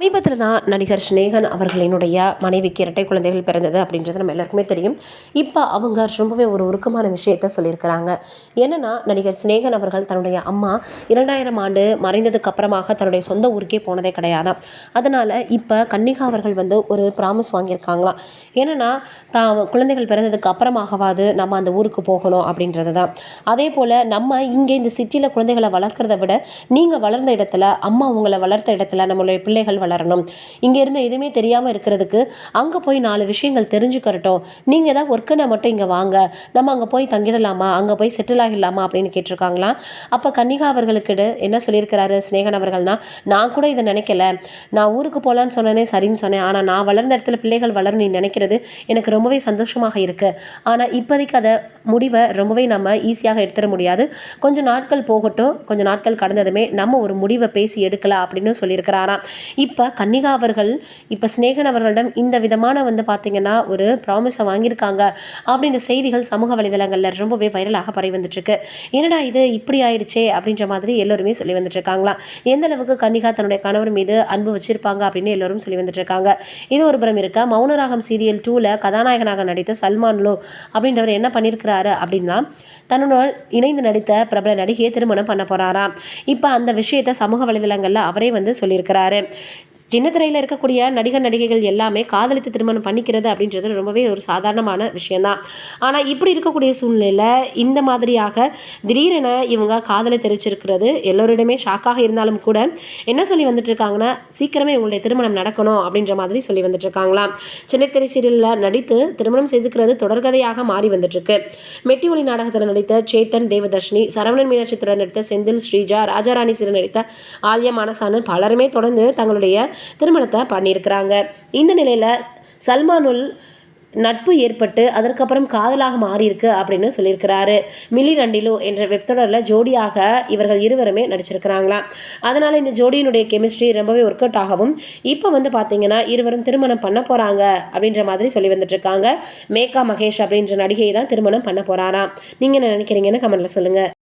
சமீபத்தில் தான் நடிகர் ஸ்னேகன் அவர்களினுடைய மனைவிக்கு இரட்டை குழந்தைகள் பிறந்தது அப்படின்றது நம்ம எல்லாருக்குமே தெரியும். இப்போ அவங்க ரொம்பவே ஒரு உருக்கமான விஷயத்த சொல்லியிருக்கிறாங்க. என்னன்னா நடிகர் ஸ்னேகன் அவர்கள் தன்னுடைய அம்மா இரண்டாயிரம் ஆண்டு மறைந்ததுக்கு அப்புறமாக தன்னுடைய சொந்த ஊருக்கே போனதே கிடையாதாம் அதனால் இப்போ கன்னிகா அவர்கள் வந்து ஒரு ப்ராமிஸ் வாங்கியிருக்காங்களாம் என்னன்னா தான் குழந்தைகள் பிறந்ததுக்கு அப்புறமாகவாது நம்ம அந்த ஊருக்கு போகணும் அப்படின்றது தான் அதே போல் நம்ம இங்கே இந்த சிட்டியில் குழந்தைகளை வளர்க்குறத விட நீங்கள் வளர்ந்த இடத்துல அம்மா உங்களை வளர்த்த இடத்துல நம்மளுடைய பிள்ளைகள் வளரணும். இங்கே இருந்து எதுவுமே தெரியாமல் இருக்கிறதுக்கு அங்கே போய் நாலு விஷயங்கள் தெரிஞ்சுக்கிறட்டும். நீங்கள் ஏதாவது ஒர்க்குனா மட்டும் இங்கே வாங்க. நம்ம அங்கே போய் தங்கிடலாமா? அங்கே போய் செட்டில் ஆகிடலாமா? அப்படின்னு கேட்டிருக்காங்களாம் அப்போ கன்னிகா அவர்களுக்கு என்ன சொல்லியிருக்கிறாரு ஸ்னேகன் அவர்கள்னா நான் கூட இதை நினைக்கல. நான் ஊருக்கு போகலான்னு சொன்னேனே சரின்னு சொன்னேன். ஆனால் நான் வளர்ந்த இடத்துல பிள்ளைகள் வளரணும் நினைக்கிறது எனக்கு ரொம்பவே சந்தோஷமாக இருக்குது ஆனால் இப்போதைக்கு அதை முடிவை ரொம்பவே நம்ம ஈஸியாக எடுத்துட முடியாது. கொஞ்சம் நாட்கள் போகட்டும். கொஞ்சம் நாட்கள் கடந்ததுமே நம்ம ஒரு முடிவை பேசி எடுக்கலாம் அப்படின்னு சொல்லியிருக்கிறாராம். இப்போ கன்னிகா அவர்கள் இப்போ சிநேகன் அவர்களிடம் இந்த விதமான வந்து பார்த்திங்கன்னா ஒரு ப்ராமிஸை வாங்கியிருக்காங்க அப்படின்ற செய்திகள் சமூக வலைதளங்களில் ரொம்பவே வைரலாக பரவி வந்துட்டுருக்கு. என்னடா இது இப்படி ஆயிடுச்சே அப்படின்ற மாதிரி எல்லோருமே சொல்லி வந்துட்டுருக்காங்களா எந்த அளவுக்கு கன்னிகா தன்னுடைய கணவர் மீது அன்பு வச்சிருப்பாங்க அப்படின்னு எல்லோரும் சொல்லி வந்துட்டுருக்காங்க. இது ஒரு புறம் இருக்க மௌனராகம் சீரியல் டூவில் கதாநாயகனாக நடித்த சல்மான் லோ அப்படின்றவர் என்ன பண்ணியிருக்கிறாரு அப்படின்னா தன்னுடன் இணைந்து நடித்த பிரபல நடிகையை திருமணம் பண்ண போகிறாராம் இப்போ அந்த விஷயத்தை சமூக வலைதளங்களில் அவரே வந்து சொல்லியிருக்கிறாரு. சின்ன திரையில் இருக்கக்கூடிய நடிகர் நடிகைகள் எல்லாமே காதலித்து திருமணம் பண்ணிக்கிறது அப்படின்றது ரொம்பவே ஒரு சாதாரணமான விஷயந்தான் ஆனால் இப்படி இருக்கக்கூடிய சூழ்நிலையில் இந்த மாதிரியாக திடீரென இவங்க காதலை தெரிவிச்சிருக்கிறது எல்லோரிடமே ஷாக்காக இருந்தாலும் கூட என்ன சொல்லி வந்துட்டு இருக்காங்கன்னா சீக்கிரமே உங்களுடைய திருமணம் நடக்கணும் அப்படின்ற மாதிரி சொல்லி வந்துட்டு இருக்காங்களாம் சின்ன திரை சீரியலில் நடித்து திருமணம் செய்துக்கிறது தொடர்கதையாக மாறி வந்துட்டு இருக்கு மெட்டி ஒளி நாடகத்தில் நடித்த சேத்தன் தேவதர்ஷினி சரவணன் மீனாட்சித்துடன் நடித்த செந்தில் ஸ்ரீஜா ராஜாராணி சிறு நடித்த ஆலியா மானசானு பலருமே தொடர்ந்து தங்களுடைய திருமணத்தை பண்ணியிருக்கிறாங்க. இந்த நிலையில் சல்மானுல் நட்பு ஏற்பட்டு அதற்கப்புறம் காதலாக மாறியிருக்கு அப்படின்னு சொல்லியிருக்கிறாரு. மில்லி ரண்டிலோ என்ற வெப்தொடரில் ஜோடியாக இவர்கள் இருவருமே நடிச்சிருக்கிறாங்களாம். அதனால் இந்த ஜோடியினுடைய கெமிஸ்ட்ரி ரொம்பவே ஒர்க் அவுட் ஆகவும் இப்போ வந்து பார்த்தீங்கன்னா இருவரும் திருமணம் பண்ண போகிறாங்க அப்படின்ற மாதிரி சொல்லி வந்துட்டுருக்காங்க. மேகா மகேஷ் அப்படின்ற நடிகையை தான் திருமணம் பண்ண போகிறாராம் நீங்கள் என்ன நினைக்கிறீங்கன்னு கமெண்ட்டில் சொல்லுங்கள்